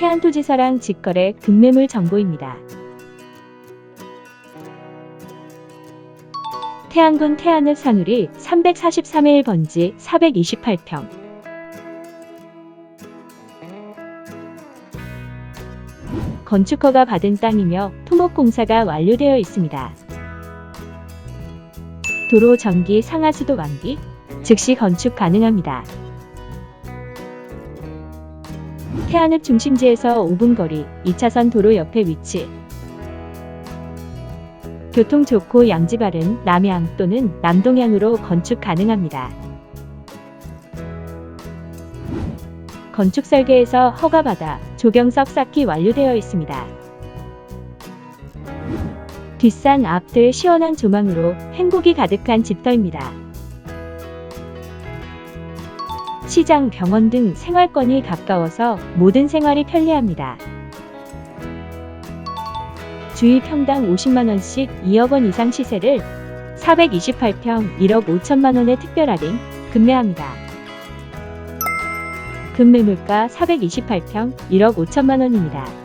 태안토지사랑 직거래 급매물 정보입니다. 태안군 태안읍 산울이 343일 번지 428평 건축허가 받은 땅이며 토목공사가 완료되어 있습니다. 도로 전기 상하수도 완비, 즉시 건축 가능합니다. 태안읍 중심지에서 5분 거리 2차선 도로 옆에 위치. 교통 좋고 양지 바른 남향 또는 남동향으로 건축 가능합니다. 건축 설계에서 허가받아 조경석 쌓기 완료되어 있습니다. 뒷산 앞들 시원한 조망으로 행복이 가득한 집터입니다. 시장, 병원 등 생활권이 가까워서 모든 생활이 편리합니다. 주위 평당 50만원씩 2억 원 이상 시세를 428평 1억 5천만 원의 특별 할인 급매합니다. 급매물가 428평 1억 5천만 원입니다.